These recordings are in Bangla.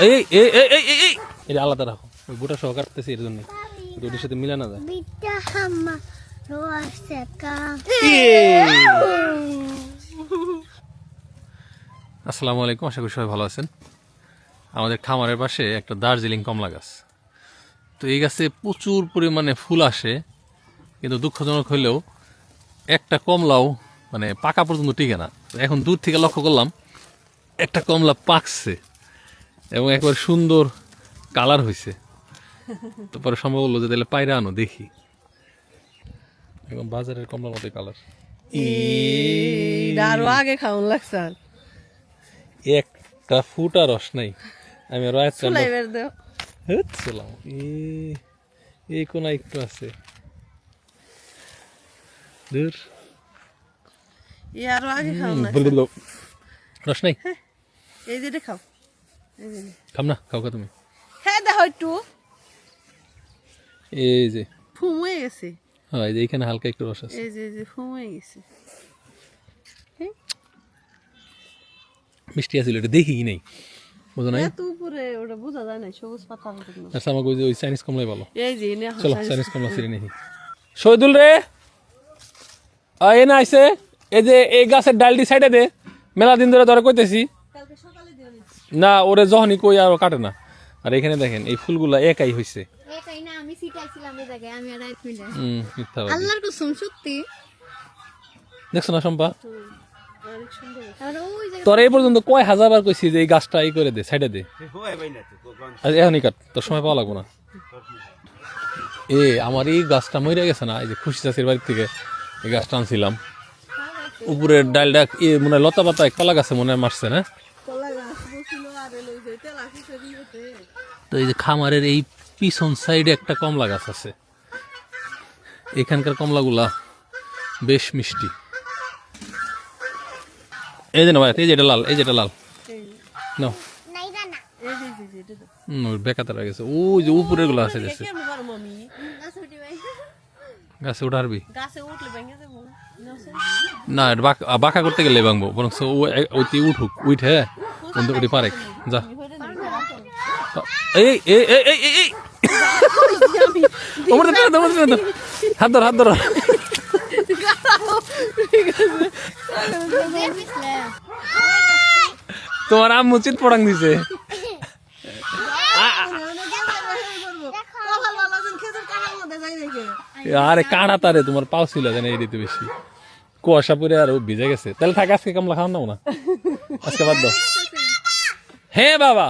এই এই এই এই এই এই। এটা আলাদা রাখো। ওই বুটা সহ কাটতেছি এর জন্য দুটির সাথে মিলে না যায়। gar. আসসালামু আলাইকুম আশা করি সবাই ভালো আছেন। আমাদের খামারের পাশে একটা দার্জিলিং কমলা গাছ। তো এই গাছে প্রচুর পরিমাণে ফুল আসে কিন্তু দুঃখজনক হলেও একটা কমলাও মানে পাকা পর্যন্ত টিকে না। এখন দূর থেকে লক্ষ্য করলাম একটা কমলা পাকছে। এবং একবার সুন্দর কালার হয়েছে তো পরে সম্ভব হলো যে তাহলে পায়রা আনো দেখি। একদম বাজারের কমলার মতো কালার। আরও আগে খাওয়ান লাগছে। আর। একটা ফুটা রস নাই। আমি আরও এই কোন একটু আছে। দূর আরও আগে খাওয়ান লাগছে। রস নাই? এই যে এটা খাও। খাম না খাও তুমি। হ্যাঁ দেখো একটু। এই যে। ফুম হয়ে গেছে। হ্যাঁ এই যে এখানে হালকা একটু রস আছে। এই যে যে ফুম হয়ে গেছে। মিষ্টি আছিল এটা দেখি নেই। বুঝো নাই? এত উপরে ওটা বোঝা যায় না সবুজ পাতা আচ্ছা আমাকে ওই যে ওই চাইনিজ কমলাই ভালো এই যে এনে চলো চাইনিজ কমলা সিরি নেই। শহীদুল রে! আ, এ না আইসে এই যে এই গাছের ডালটি সাইডে দে। মেলা দিন ধরে ধরে কইতেছি। নি। ওরে যখনই কই আর কাটে না। আর এখানে দেখেন এই ফুলগুলা একাই হইছে। এটাই না আমি সিটাইছিলাম এই জায়গায় আমি আর হুম। আল্লাহর কসম সত্যি। দেখছ না শম্পা? তোর এই পর্যন্ত কয় হাজার বার কইছি যে এই গাছটা এই করে দে সাইডে দে। এখনই কাট তোর সময় পাওয়া লাগবো না। এ আমার এই গাছটা মরে গেছে না এই যে খুশি চাষির বাড়ি থেকে এই গাছটা আনছিলাম। উপরের ডালটা মনে হয় লতা পাতায় কলা গাছে মনে হয় মারছে না কলা গাছ বসছিল আর এলো ওই যে তেল আসিছে দিয়েছে তো এই যে খামারের এই পিছন সাইডে একটা কমলা গাছ আছে। এখানকার কমলাগুলা বেশ মিষ্টি। এই যে না ভাই, এই যে এটা লাল, এই যে এটা লাল। নাও। গেছে। ওই যে উপরেরগুলো আছে গেছে গাছে উঠারবি? না বাঁক- করতে গেলে ভাঙবো বরং ও উঠুক, উঠে ওটি পারে যা। এই এই এই এই এই ওমর দে দে দে দে হাত ধর হাত ধর। তোমার আম্মু চিত পড়াং দিছে। আরে কাঁড়া তারে, তোমার পাও ছিল জানে এই দিতে বেশি। কুয়াশা পরে আর ভিজে গেছে। তাহলে থাক, আজকে কামলা খাওয়া নাও না। আজকে বাদ দাও। হ্যাঁ বাবা!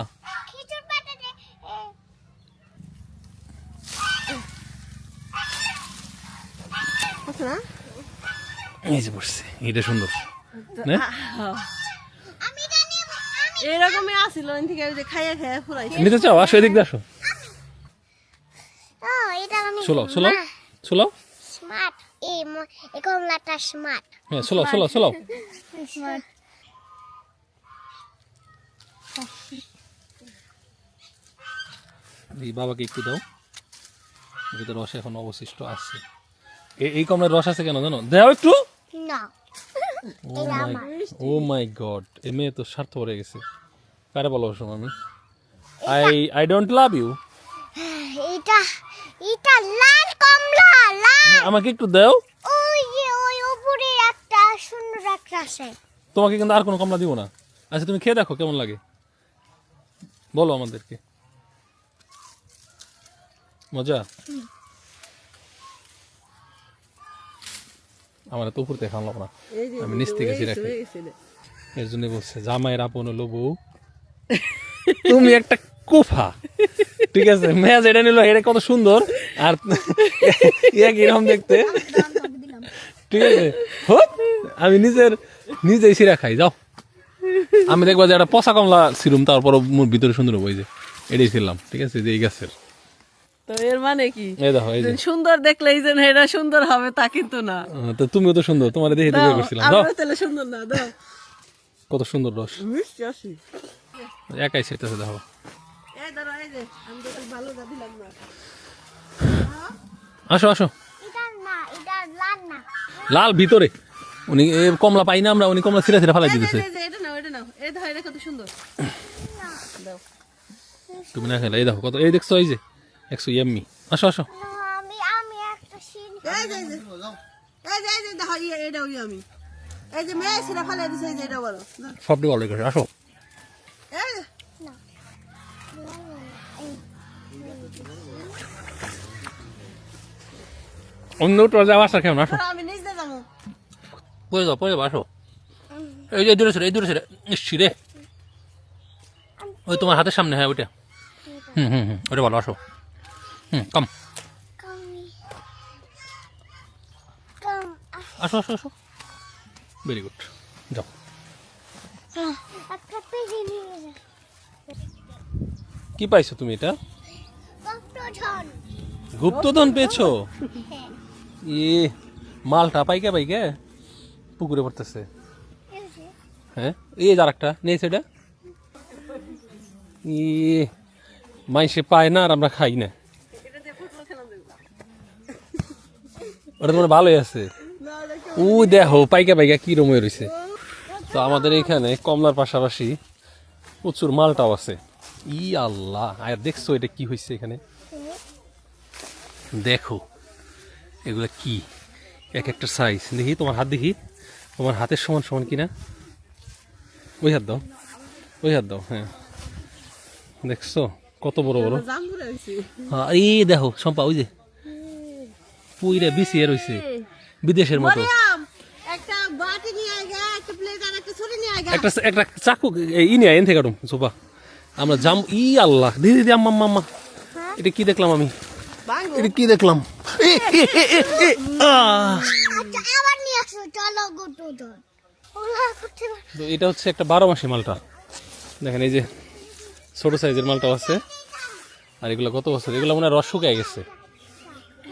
এই যে বসছে এটা সুন্দর না? আমি জানি আমি এরকমই আসিল ওই থেকে যে খাইয়া খাইয়া ফুরাইছে। নিতে চাও আসো এদিক আসো। স্মার্ট এই এই কমলাটা স্মার্ট হ্যাঁ স্মার্ট এই বাবাকে একটু দাও। এটাতে রস এখন অবশিষ্ট আছে। এই- কমলার রস আছে কেন জানো? দাও একটু। না। ও মাই ও মাই গড এ মেয়ে তো স্বার্থ পড়ে গেছে। কারে ভালোবাসো আমি? I I don't love you এটা এটা লাল কমলা লাল। আমাকে একটু দাও। ওই যে ওই উপরে একটা সুন্দর একটা আছে। তোমাকে কিন্তু আর কোনো কমলা দিব না। আচ্ছা তুমি খেয়ে দেখো কেমন লাগে। বলো আমাদেরকে। মজা? আমার তো উপর থেকে খাওয়ালাম না। আমি নিচ থেকে রাখি। এর জন্য বলছে জামাইয়ের আপন হলো বউ তুমি একটা কুফা। ঠিক আছে মেয়াজ এটা নিল এটা কত সুন্দর। আর ইয়া কীরকম দেখতে। ঠিক আছে হোক, আমি নিজের নিজেই সিরা খাই যাও। আমি দেখব যে একটা পচা কমলা সিরুম তারপর মোর ভিতরে সুন্দর বই যে এটাই ছিলাম ঠিক আছে যে এই গাছের। তো এর মানে কি? এই দেখো এই যে। সুন্দর দেখলেই যে এটা সুন্দর হবে তা কিন্তু না। তো তুমিও তো সুন্দর তোমার দেখে দেখে করছিলাম দাও। আমরা তাহলে সুন্দর না দাও। কত সুন্দর রস। একাই সেটাছে দেখো। এই দাঁড়া এই যে আমি তো ভালো দাবি লাগবে। আসো আসো। লাল ভিতরে। উনি কমলা পাই না আমরা উনি কমলা ছিঁড়া ছিঁড়া ফেলাই এই দিতেছে। এটা নাও এটা নাও। এই ধর এটা কত সুন্দর। তুমি না খেলে এই দেখো কত এই দেখছ এই যে। একশো এমনি আসো আসো। না, আমি আমি একটা সিন এই যে এই যে এই যে এই যে দেখো এই- এইটা ওই আমি এই যে মেয়ে ছেলে ফেলে দিছে এই যে এটা বলো। সবটি ভালো করে আসো। অন্য তো যাওয়া আসা কেমন আসো। যাব। পরে যাও পরে যাও আসো। এই যে এই দূরে ছেড়ে এই দূরে ছেড়ে। ইসছি রে। ওই তোমার হাতের সামনে হ্যাঁ ওইটা। হুম হুম হুম ওটা ভালো আসো। হুম কম। আসো আসো আসো। ভেরি গুড যাও। কি পাইছো তুমি এটা? গুপ্তধন। পেয়েছ? হ্যাঁ। ই মালটা পাইকে পাইকে? পুকুরে পড়তেছে। হ্যাঁ এই যার একটা নিয়েছে এটা? ই মাইসে পায় না আর আমরা খাই না। ওটা তোমার ভালোই আছে। ও দেখো পাইকা পাইকা কি রময় রয়েছে। তো আমাদের এখানে কমলার পাশাপাশি প্রচুর মালটাও আছে। ই আল্লাহ আর দেখছ এটা কি হয়েছে এখানে? দেখো এগুলা কি? এক একটা সাইজ দেখি তোমার হাত দেখি। তোমার হাতের সমান সমান কিনা? ওই হাত দাও। ওই হাত দাও হ্যাঁ। দেখছ? কত বড় বড়। হ্যাঁ, এই দেখো সম্পা ওই যে। পুইরা বিছিয়ে রয়েছে বিদেশের মতো। একটা একটা চাকু নিয়ে এন থেকে সোপা আমরা জাম ই আল্লাহ। দিদি দিদি আম্মা আম্মা, আম্মা। এটা কি দেখলাম আমি? এটা কি দেখলাম। আচ্ছা এটা হচ্ছে একটা বারো মাসি মালটা। দেখেন এই যে ছোট সাইজের মালটা আছে। আর এগুলো কত বছর? এগুলো মনে হয় রস শুকায় গেছে।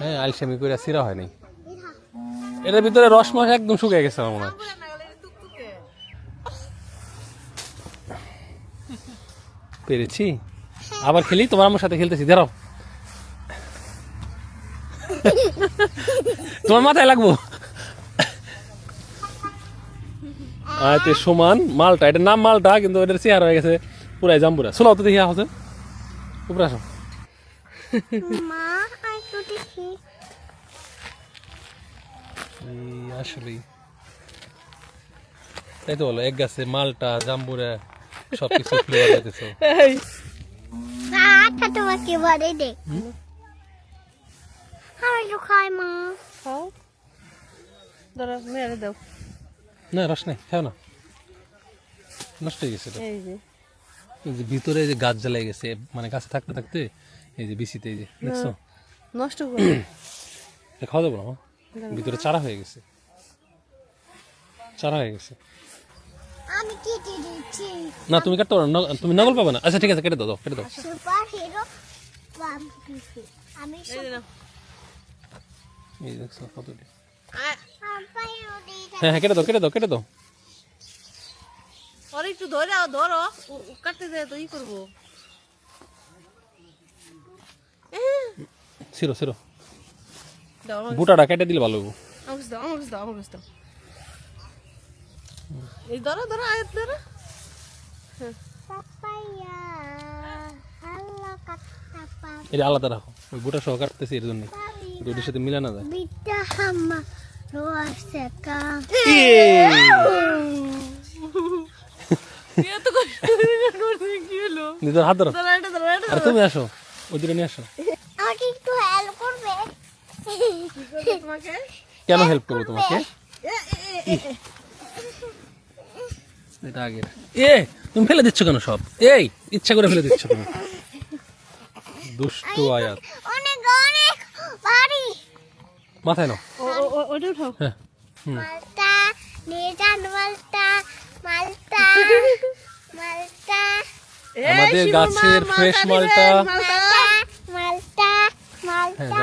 হ্যাঁ আলসামি করে সিরা হয় নাই। এটার ভিতরে রস মাস একদম শুকায় গেছে আমার পেরেছি? আবার খেলি? তোমার আমার সাথে খেলতেছি, দাঁড়াও। তোমার মাথায় লাগবো? আয়তে সমান, মালটা, এটার নাম মালটা, কিন্তু এটার চেহারা হয়ে গেছে পুরাই জাম্বুরা। চলো তো দেখি আছে উপরে আসো মা আই তো দেখি এই আসলেই। তাই তো বলো এক গাছে মালটা জাম্বুরা সব কিছু ফ্লেভার দিতেছো এই তোমাকে বলে দে। আমি তো খাই মা। খাও। ধরো মেরে দাও। না রস নেই খাও না। নষ্ট হয়ে গেছে এটা। এই যে। এই যে ভিতরে যে গাছ জ্বালাই গেছে মানে গাছে থাকতে থাকতে এই যে বিচিতে এই যে দেখছ? নষ্ট করে খাওয়া যাব না? ভিতরে চারা হয়ে গেছে। চারা হয়ে গেছে। আমি কেটে দিচ্ছি। না তুমি কাটতে পারো তুমি নকল পাবে না। আচ্ছা ঠিক আছে কেটে দাও কেটে দাও। সুপার হিরো আমি এই দেখছ কতটি হ্যাঁ হ্যাঁ কেটে দাও কেটে দাও কেটে দাও। একটু ধরে ধরো। কাটতে যায় তো ই করব। সিরো সিরো। বুটাটা কেটে দিলে ভালো দাও দাও দাও। এই ধরো ধরো আয়াত ধরো। কাটা এটা আলাদা রাখো ওই বুটা সহ কাটতেছি এর জন্য। দুটির সাথে মিলা না যায়। বিটা হাম্মা রোয়াসেকা এত কষ্ট করে কি হলো? নিজের হাত ধরো। ধরো এটা ধরো এটা আর তুমি আসো ওই দুটো নিয়ে আসো আমাকে একটু হেল্প করবে ধরো তোমাকে কেন হেল্প করব তোমাকে? এ। এটা তুমি ফেলে দিচ্ছ কেন সব? এই ইচ্ছা করে ফেলে দিচ্ছ তুমি দুষ্টু আয়াত। অনেক অনেক বাড়ি। মাথায় নাও। ও ও, ও ওটা উঠাও। হ্যাঁ। মালটা নিয়ে মালটা মালটা মালটা। আমাদের গাছের মালটা। মালটা। মালটা। মালটা।